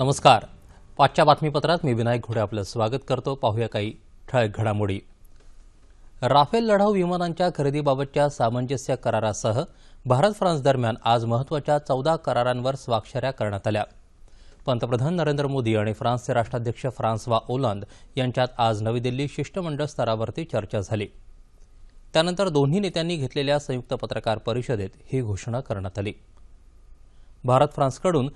नमस्कार. पाचच्या बातमीपत्रात मी विनायक घोडे आपलं स्वागत करतो. पाहूया काही ठळक घडामोडी. राफेल लढाऊ विमानांच्या खरेदीबाबतच्या सामंजस्य करारासह भारत फ्रान्स दरम्यान आज महत्त्वाच्या चौदा करारांवर स्वाक्षऱ्या करण्यात आल्या. पंतप्रधान नरेंद्र मोदी आणि फ्रान्सचे राष्ट्राध्यक्ष फ्रान्सवा ओलांद यांच्यात आज नवी दिल्ली शिष्टमंडळ स्तरावरती चर्चा झाली. त्यानंतर दोन्ही नेत्यांनी घेतलेल्या संयुक्त पत्रकार परिषदेत ही घोषणा करण्यात आली. भारत फ्रान्सकडून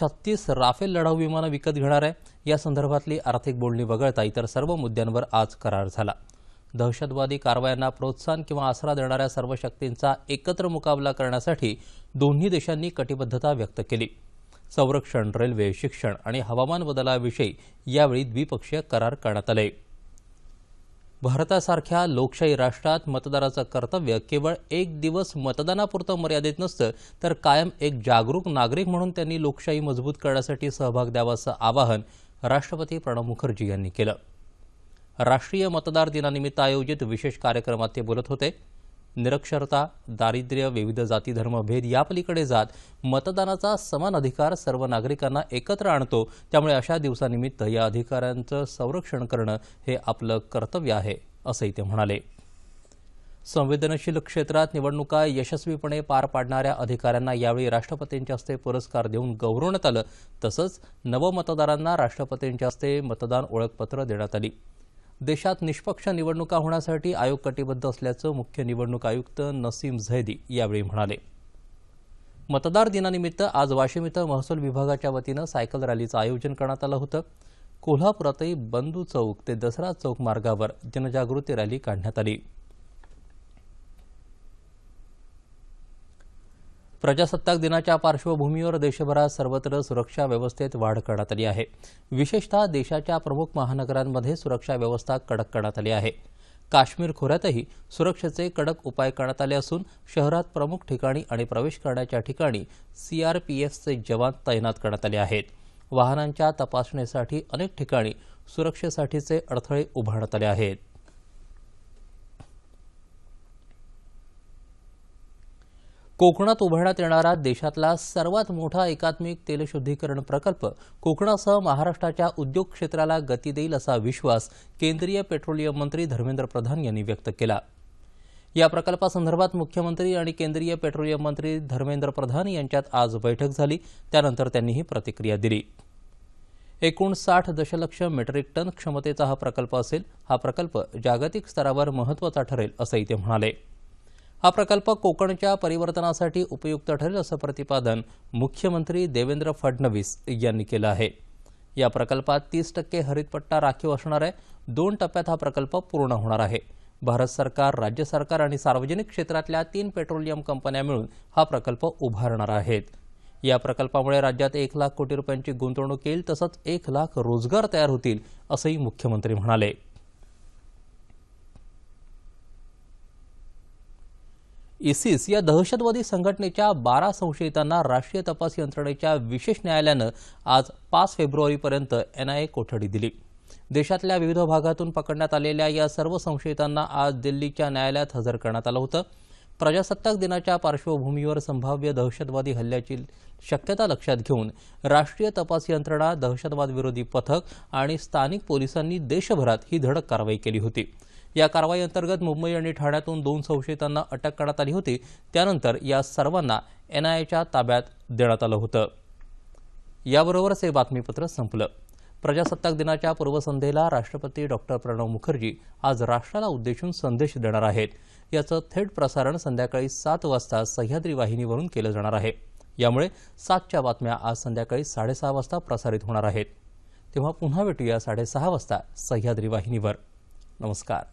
छत्तीस राफेल लढाऊ विमानं विकत घेणार आहे. या संदर्भातली आर्थिक बोलणी वगळता इतर सर्व मुद्द्यांवर आज करार झाला. दहशतवादी कारवायांना प्रोत्साहन किंवा आसरा देणाऱ्या सर्व शक्तींचा एकत्र मुकाबला करण्यासाठी दोन्ही देशांनी कटिबद्धता व्यक्त केली. संरक्षण रेल्वे शिक्षण आणि हवामान बदलाविषयी यावेळी द्विपक्षीय करार करण्यात आले. भारतासारख्या लोकशाही राष्ट्रात मतदाराचं कर्तव्य केवळ एक दिवस मतदानापुरतं मर्यादित नसतं तर कायम एक जागरूक नागरिक म्हणून त्यांनी लोकशाही मजबूत करण्यासाठी सहभाग द्यावा असं आवाहन राष्ट्रपती प्रणव मुखर्जी यांनी केलं. राष्ट्रीय मतदार दिनानिमित्त आयोजित विशेष कार्यक्रमात ते बोलत होते. निरक्षरता दारिद्र्य विविध जाती धर्मभेद यापलीकडे जात मतदानाचा समान अधिकार सर्व नागरिकांना एकत्र आणतो. त्यामुळे अशा दिवसानिमित्त या अधिकारांचं संरक्षण करणं हे आपलं कर्तव्य आहे असंही ते म्हणाले. संवेदनशील क्षेत्रात निवडणुका यशस्वीपणे पार पाडणाऱ्या अधिकाऱ्यांना यावेळी राष्ट्रपतींच्या हस्ते पुरस्कार देऊन गौरवण्यात आलं. तसंच नवमतदारांना राष्ट्रपतींच्या हस्ते मतदान ओळखपत्र देण्यात आली. देशात निष्पक्ष निवडणुका होण्यासाठी आयोग कटिबद्ध असल्याचं मुख्य निवडणूक आयुक्त नसीम झैदी यावेळी म्हणाले. मतदार दिनानिमित्त आज वाशिम इथं महसूल विभागाच्या वतीनं सायकल रॅलीचं आयोजन करण्यात आलं होतं. कोल्हापुरातही बंधू चौक ते दसरा चौक मार्गावर जनजागृती रॅली काढण्यात आली. प्रजासत्ताक दिनाच्या पार्श्वभूमीवर देशभरात सर्वत्र सुरक्षा व्यवस्थेत वाढ करण्यात आली आहे. विशेषतः देशाच्या प्रमुख महानगरांमध्ये सुरक्षा व्यवस्था कडक करण्यात आली आहे. काश्मीर खोऱ्यातही सुरक्षेचे कडक उपाय करण्यात आले असून शहरात प्रमुख ठिकाणी आणि प्रवेश करण्याच्या ठिकाणी सीआरपीएफचे जवान तैनात करण्यात आले आहेत. वाहनांच्या तपासणीसाठी अनेक ठिकाणी सुरक्षेसाठीचे अडथळे उभारण्यात आले आहेत. कोकणात उभारण्यात येणारा देशातला सर्वात मोठा एकात्मिक तेलशुद्धीकरण प्रकल्प कोकणासह महाराष्ट्राच्या उद्योग क्षेत्राला गती देईल असा विश्वास केंद्रीय पेट्रोलियम मंत्री धर्मेंद्र प्रधान यांनी व्यक्त केला. या प्रकल्पासंदर्भात मुख्यमंत्री आणि केंद्रीय पेट्रोलियम मंत्री धर्मेंद्र प्रधान यांच्यात आज बैठक झाली. त्यानंतर त्यांनी ही प्रतिक्रिया दिली. एकूण साठ दशलक्ष मेट्रिक टन क्षमतेचा हा प्रकल्प असेल. हा प्रकल्प जागतिक स्तरावर महत्त्वाचा ठरेल असंही ते म्हणाले. हा प्रकल्प कोकणच्या परिवर्तनासाठी उपयुक्त ठरेल असं प्रतिपादन मुख्यमंत्री देवेंद्र फडणवीस यांनी केलं आहे. या प्रकल्पात तीस टक्के हरितपट्टा राखीव असणार आहे. दोन टप्प्यात हा प्रकल्प पूर्ण होणार आहे. भारत सरकार राज्य सरकार आणि सार्वजनिक क्षेत्रातल्या तीन पेट्रोलियम कंपन्या मिळून हा प्रकल्प उभारणार आहेत. या प्रकल्पामुळे राज्यात एक लाख कोटी रुपयांची गुंतवणूक येईल तसंच एक लाख रोजगार तयार होतील असंही मुख्यमंत्री म्हणाले. इसिस या दहशतवादी संघटनेच्या बारा संशयितांना राष्ट्रीय तपास यंत्रणेच्या विशेष न्यायालयानं आज पाच फेब्रुवारीपर्यंत एनआयए कोठडी दिली. देशातल्या विविध भागातून पकडण्यात आलेल्या या सर्व संशयितांना आज दिल्लीच्या न्यायालयात हजर करण्यात आलं होतं. प्रजासत्ताक दिनाच्या पार्श्वभूमीवर संभाव्य दहशतवादी हल्ल्याची शक्यता लक्षात घेऊन राष्ट्रीय तपास यंत्रणा दहशतवाद विरोधी पथक आणि स्थानिक पोलिसांनी देशभरात ही धडक कारवाई केली होती. या कारवाई अंतर्गत मुंबई आणि ठाण्यातून दोन संशयितांना अटक करण्यात आली होती. त्यानंतर या सर्वांना एनआयएच्या ताब्यात देण्यात आलं होतं. याबरोबरच हे बातमीपत्र संपलं. प्रजासत्ताक दिनाच्या पूर्वसंध्येला राष्ट्रपती डॉक्टर प्रणव मुखर्जी आज राष्ट्राला उद्देशून संदेश देणार आहेत. याचं थेट प्रसारण संध्याकाळी सात वाजता सह्याद्री वाहिनीवरून केलं जाणार आहे. यामुळे सातच्या बातम्या आज संध्याकाळी साडेसहा वाजता प्रसारित होणार आहेत. तेव्हा पुन्हा भेटूया साडेसहा वाजता सह्याद्री वाहिनीवर. नमस्कार.